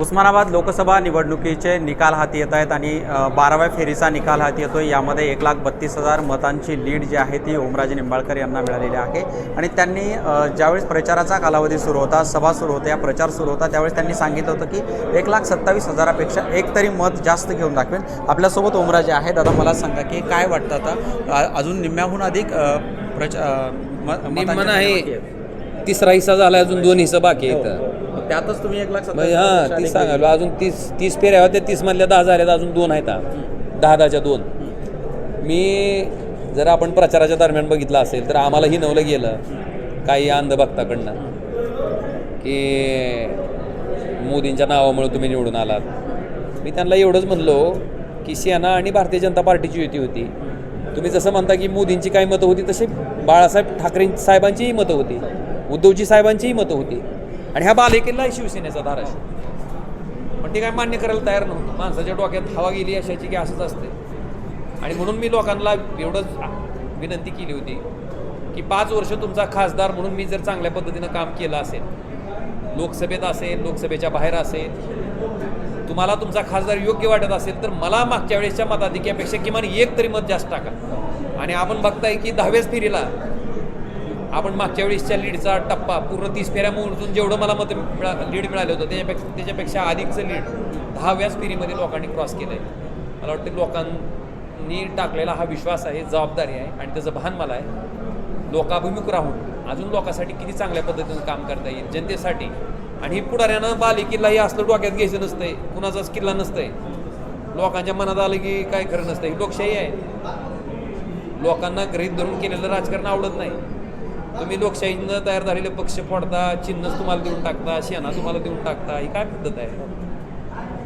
उस्मानाबाद लोकसभा निवडणुकीचे निकाल हाती येत आहेत आणि बाराव्या फेरीचा निकाल हाती येतोय. यामध्ये एक लाख बत्तीस हजार मतांची लीड जी आहे ती ओमराजे निंबाळकर यांना मिळालेली आहे. आणि त्यांनी ज्यावेळेस प्रचाराचा कालावधी सुरू होता सभा सुरू होत्या प्रचार सुरू होता त्यावेळेस त्यांनी सांगितलं होतं की एक लाख सत्तावीस हजारापेक्षा एक तरी मत जास्त घेऊन दाखवेन. आपल्यासोबत ओमराजे आहे दादा मला सांगा की काय वाटतं आता? अजून निम्म्याहून अधिक प्रचा आहेत. तिसरा हिस्सा झाला अजून दोन हिस्सा बाकी आहेत. हो. त्यातच तुम्ही एक लाख हां तीस सांगालो अजून तीस तीस फेऱ्या होत्या तीस मधल्या दहा झाल्या अजून दोन आहेत. दहा दहाच्या दोन. मी जर आपण प्रचाराच्या दरम्यान बघितलं असेल तर आम्हाला हिनवलं गेलं काही अंधभक्ताकडनं की मोदींच्या नावामुळे तुम्ही निवडून आलात. मी त्यांना एवढंच म्हणलो की सेना आणि भारतीय जनता पार्टीची युती होती. तुम्ही जसं म्हणता की मोदींची काही मतं होती तसे बाळासाहेब ठाकरे साहेबांचीही मतं होती. उद्धवजी साहेबांचीही मतं होती. आणि ह्या बालेकिल्ला आहे शिवसेनेचा धाराशिव पण ते काय मान्य करायला तयार नव्हतं. माणसाच्या डोक्यात हवा गेली अशाची की असंच असते. आणि म्हणून मी लोकांना एवढंच विनंती केली होती की पाच वर्ष तुमचा खासदार म्हणून मी जर चांगल्या पद्धतीनं काम केलं असेल लोकसभेत असेल लोकसभेच्या बाहेर असेल तुम्हाला तुमचा खासदार योग्य वाटत असेल तर मला मागच्या वेळेसच्या मताधिक्यापेक्षा किमान एक तरी मत जास्त टाका. आणि आपण बघताय की दहाव्याच फेरीला आपण मागच्या वेळेसच्या लीडचा टप्पा पूर्ण तीस फेऱ्या मोजून जेवढं मला मत मिळा लीड मिळालं होतं त्याच्यापेक्षा त्याच्यापेक्षा अधिकचं लीड दहाव्याच फेरीमध्ये लोकांनी क्रॉस केलं आहे मला वाटतं लोकांनी टाकलेला हा विश्वास आहे जबाबदारी आहे आणि त्याचं भान मला आहे. लोकाभिमुख राहून अजून लोकांसाठी किती चांगल्या पद्धतीनं काम करता येईल जनतेसाठी. आणि ही पुढाऱ्यानं बालेकिल्ला हे असलं डोक्यात घ्यायचं नसतंय कुणाचाच किल्ला नसतंय. लोकांच्या मनात आलं की काय खरं नसतं ही लोकशाही आहे. लोकांना गृहीत धरून केलेलं राजकारण आवडत नाही. तुम्ही लोकशाहीनं तयार झालेले पक्ष फोडता चिन्हच तुम्हाला देऊन टाकता शेणा तुम्हाला देऊन टाकता ही काय पद्धत आहे?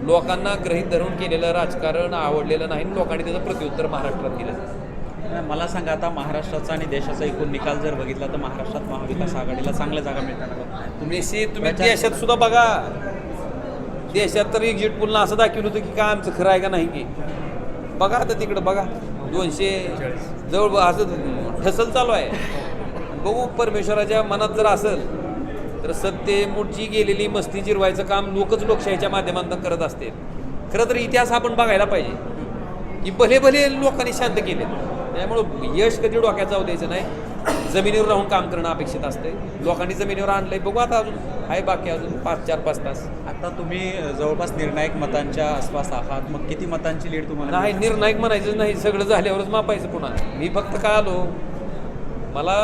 लोकांना गृहीत धरून केलेलं राजकारण आवडलेलं नाही लोकांनी त्याचं प्रत्युत्तर महाराष्ट्रात दिलं. मला सांगा आता महाराष्ट्राचा आणि देशाचा एकूण निकाल जर बघितला तर महाराष्ट्रात महाविकास आघाडीला चांगल्या जागा मिळतात तुम्ही तुम्ही देशात सुद्धा बघा. देशात तर एक्झिट पुलनं असं दाखवलं होतं की काय आमचं खरं आहे का नाही की. बघा आता तिकडं बघा. दोनशे जवळ असं ठसल चालू आहे. बघू परमेश्वराच्या मनात जर असेल तर सत्तेमुळची गेलेली मस्ती जिरवायचं काम लोकच लोकशाहीच्या माध्यमातून करत असते. खरं तर इतिहास आपण बघायला पाहिजे. की भले भले लोकांनी शांत केले. त्यामुळं यश कधी डोक्यात जाऊ द्यायचं नाही. जमिनीवर राहून काम करणं अपेक्षित असते. लोकांनी जमिनीवर आणलंय. बघू आता अजून. आहे बाकी अजून पाच चार पाच तास. आता तुम्ही जवळपास निर्णायक मतांच्या आसपास आहात. मग किती मतांची लीड तुम्हाला नाही निर्णायक म्हणायचं नाही. सगळं झाल्यावरच मापायचं पुन्हा. मी फक्त का आलो? मला